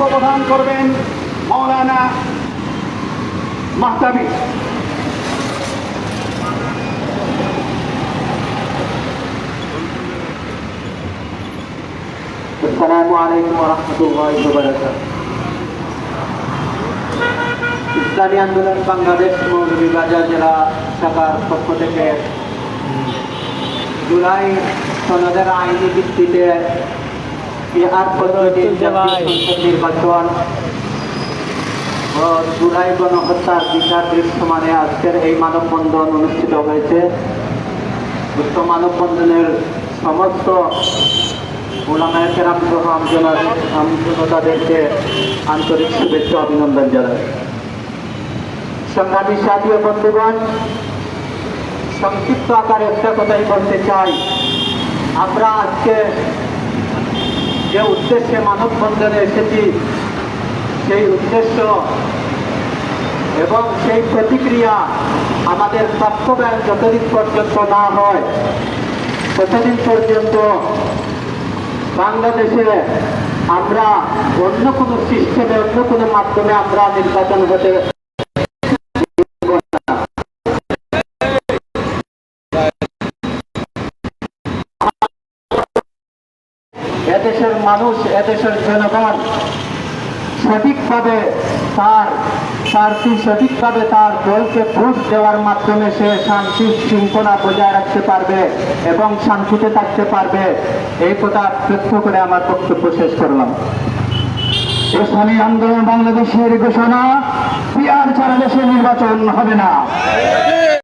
প্রদান করবেন মৌলানা মাহতাবি। আসসালামু আলাইকুম রহমতুল্লাহ বরকাত ইসলামী আন্দোলন বাংলাদেশ মৌলভীবাজার জেলা শাখার পক্ষ থেকে জুলাই সনদের আইনি ভিত্তিতে বিহার পদ্ধতির নির্বাচন। জুলাই গণহত্যার বিচার দৃশ্যমানে আজকের এই মানববন্ধন অনুষ্ঠিত হয়েছে। উক্ত মানববন্ধনের সমস্ত ওলামায় কেরাম সহ আমজনা- আমজনতাদেরকে আন্তরিক শুভেচ্ছা অভিনন্দন জানাই। সংগ্রামী সাথী ও বন্ধুগণ সংক্ষিপ্ত আকারে একটা কথাই বলতে চাই। আমরা আজকে যে উদ্দেশ্যে মানববন্ধনে এসেছি, সেই উদ্দেশ্য এবং সেই প্রতিক্রিয়া আমাদের বাস্তবায়ন যতদিন পর্যন্ত না হয়, ততদিন পর্যন্ত বাংলাদেশে আমরা অন্য কোনো সিস্টেমে, অন্য কোনো মাধ্যমে আমরা নির্বাচন হতে এদেশের মানুষ, এদেশের জনগণ সঠিকভাবে তার প্রার্থী সঠিকভাবে তার দলকে ভোট দেওয়ার মাধ্যমে সে শান্তি শৃঙ্খলা বজায় রাখতে পারবে এবং শান্তিতে থাকতে পারবে, এই কথা ব্যক্ত করে আমার বক্তব্য শেষ করলাম। ইসলামী আন্দোলন বাংলাদেশের ঘোষণা, পিয়ার ছাড়া দেশে নির্বাচন হবে না।